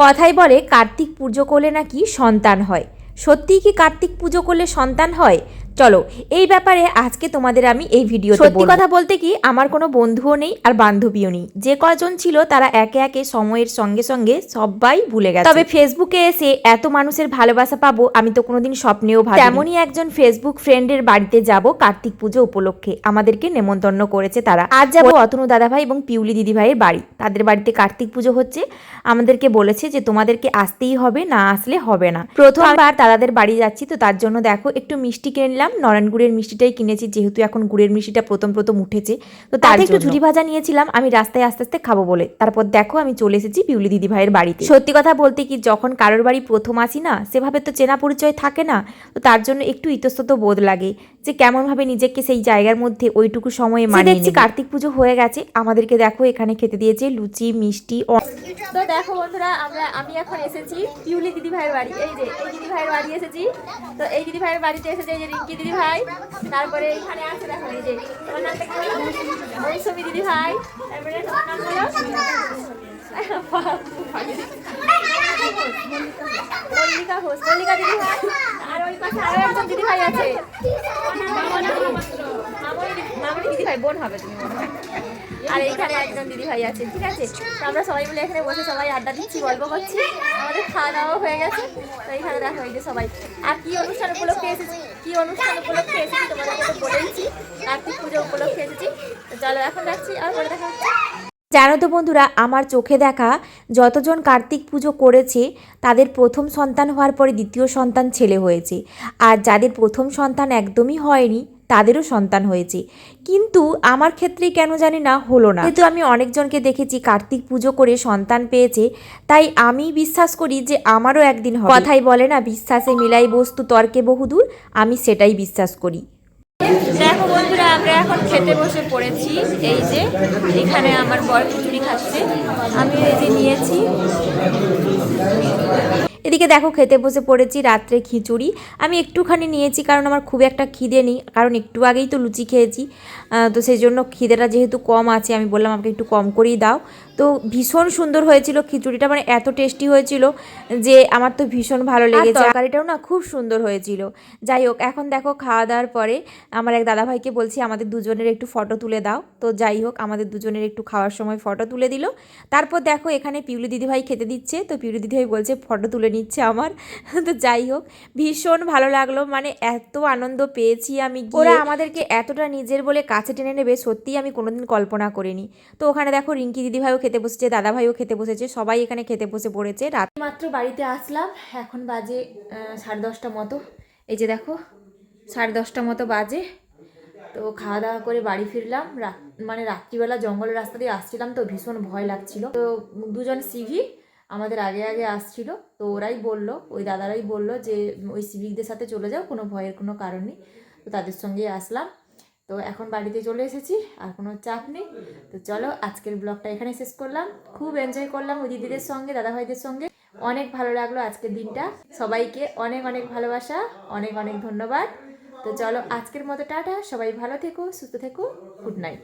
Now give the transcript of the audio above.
কথাই বলে, কার্তিক পুজো করলে নাকি সন্তান হয়। সত্যিই কি কার্তিক পুজো করলে সন্তান হয়? চলো এই ব্যাপারে আজকে তোমাদের আমি এই ভিডিও সত্যি কথা বলতে কি আমার কোনো বন্ধুও নেই আর বান্ধবীও নেই। যে কজন ছিল তারা একে একে সময়ের সঙ্গে সঙ্গে সবাই ভুলে গেছে। তবে ফেসবুকে এসে এত মানুষের ভালোবাসা পাবো আমি তো কোনোদিন স্বপ্নেও ভাবি তেমনই একজন ফেসবুক ফ্রেন্ডের বাড়িতে যাব কার্তিক পুজো উপলক্ষে। আমাদেরকে নেমন্তন্ন করেছে তারা। আজ যাব অতনু দাদাভাই এবং পিউলি দিদিভাইয়ের বাড়ি। তাদের বাড়িতে কার্তিক পুজো হচ্ছে। আমাদেরকে বলেছে যে তোমাদেরকে আসতেই হবে না আসলে হবে না। প্রথমবার দাদাদের বাড়ি যাচ্ছি তো তার জন্য দেখো একটু মিষ্টি কিনে নিলাম নরেন গুড়ের মিষ্টিটাই কিনেছি যেহেতু এখন গুড়ের মিষ্টিটা প্রথম প্রথম উঠেছে। তো তার একটু ঝুড়ি ভাজা নিয়েছিলাম আমি রাস্তায় আস্তে আস্তে খাব বলে। তারপর দেখো আমি চলে এসেছি পিউলি দিদি ভাইয়ের বাড়িতে। সত্যি কথা বলতে কি যখন কারোর বাড়ি প্রথম আসি না সেভাবে তো চেনা পরিচয় থাকে না তো তার জন্য একটু ইতস্তত বোধ লাগে যে কেমন ভাবে নিজেকে সেই জায়গার মধ্যে ওইটুকু সময়ে মানিয়ে দেখছি কার্তিক পুজো হয়ে গেছে আমাদেরকে দেখো এখানে খেতে দিয়েছে লুচি মিষ্টি তো দেখো বন্ধুরা আমরা আমি এখন এসেছি পিউলি দিদি ভাইয়ের বাড়ি এই যে এই দিদি ভাইয়ের বাড়ি এসেছি। তো এই দিদি ভাইয়ের বাড়িতে এসেছে এই যে রিঙ্কি দিদি ভাই? তারপরে এখানে আছে দেখো এই যে তোমার নামটা কি মৌসুমি দিদি ভাই। তারপরে তোমার নাম হলো মল্লিকা ঘোষ। মল্লিকা দিদি ভাই। আর ওই পাশে আরও একজন দিদি ভাই আছে মামনি দিদি- মামনি দিদি ভাই, বোন হবে তুমি। আর এইখানে একজন দিদি ভাই আছে, ঠিক আছে? তো আমরা সবাই মিলে এখানে বসে সবাই আড্ডা দিচ্ছি, গল্প করছি। আমাদের খাওয়া দাওয়া হয়ে গেছে। তো এইখানে দেখো যে সবাই। আর কি অনুষ্ঠান উপলক্ষে এসেছি? কি অনুষ্ঠান উপলক্ষে এসেছি তোমাদেরকে তো বলেইছি কার্তিক পুজো উপলক্ষে এসেছি? চলো এখন যাচ্ছি আর পরে দেখা জানো তো বন্ধুরা আমার চোখে দেখা, যতজন কার্তিক পুজো করেছে, তাদের প্রথম সন্তান হওয়ার পরে দ্বিতীয় সন্তান ছেলে হয়েছে। আর যাদের প্রথম সন্তান একদমই হয়নি তাদেরও সন্তান হয়েছে। কিন্তু আমার ক্ষেত্রে কেন জানি না হলো না। কিন্তু আমি অনেকজনকে দেখেছি, কার্তিক পুজো করে সন্তান পেয়েছে, তাই আমি বিশ্বাস করি যে আমারও একদিন হবে। কথাই বলে না, বিশ্বাসে মিলাই বস্তু, তর্কে বহুদূর, আমি সেটাই বিশ্বাস করি। দেখো বন্ধুরা, আমরা এখন খেতে বসে পড়েছি। এই যে, এখানে আমার বর খিচুড়ি খাচ্ছে। আমি এই যে নিয়েছি। এদিকে দেখো খেতে বসে পড়েছি রাত্রে খিচুড়ি। আমি একটুখানি নিয়েছি কারণ আমার খুব একটা খিদে নেই, কারণ একটু আগেই তো লুচি খেয়েছি। তো সেই জন্য খিদেটা যেহেতু কম আছে, আমি বললাম আমাকে একটু কম করেই দাও। তো ভীষণ সুন্দর হয়েছিল খিচুড়িটা মানে এত টেস্টি হয়েছিল যে আমার তো ভীষণ ভালো লেগেছে। তরকারিটাও না খুব সুন্দর হয়েছিল। যাই হোক এখন দেখো খাওয়া দাওয়ার পরে আমার এক দাদাভাইকে বলছি আমাদের দুজনের একটু ফটো তুলে দাও। তো যাই হোক আমাদের দুজনের একটু খাওয়ার সময় ফটো তুলে দিল। তারপর দেখো এখানে পিউলি দিদিভাই খেতে দিচ্ছে। তো পিউলি দিদিভাই বলছে ফটো তুলে নিচ্ছে আমার। তো যাই হোক ভীষণ ভালো লাগল মানে এত আনন্দ পেয়েছি আমি ওরা আমাদেরকে এতটা নিজের বলে কাছে টেনে নেবে সত্যিই আমি কোনোদিন কল্পনা করিনি। তো ওখানে দেখো রিঙ্কি দিদিভাইও খেতে বসেছে, দাদাভাইও খেতে বসেছে, সবাই এখানে খেতে বসে পড়েছে। রাত মাত্র বাড়িতে আসলাম, এখন বাজে সাড়ে দশটা মতো। এই যে দেখো, সাড়ে দশটা মতো বাজে। তো খাওয়া দাওয়া করে বাড়ি ফিরলাম। মানে রাত্রিবেলা জঙ্গলের রাস্তা দিয়ে আসছিলাম তো, ভীষণ ভয় লাগছিল। তো দুজন সিভিক আমাদের আগে আগে আসছিল। তো ওরাই বলল, ওই দাদারাই বলল যে, ওই সিভিকদের সাথে চলে যাও, কোনো ভয়ের কোনো কারণ নেই। তো তাদের সঙ্গেই আসলাম। তো এখন বাড়িতে চলে এসেছি, আর কোনো চাপ নেই। তো চলো আজকের ব্লগটা এখানে শেষ করলাম। খুব এনজয় করলাম ওই দিদিদের সঙ্গে, দাদাভাইদের সঙ্গে। অনেক ভালো লাগল আজকের দিনটা। সবাইকে অনেক অনেক ভালোবাসা, অনেক অনেক ধন্যবাদ। তো চলো আজকের মতো টাটা। সবাই ভালো থেকো, সুস্থ থেকো। Good night.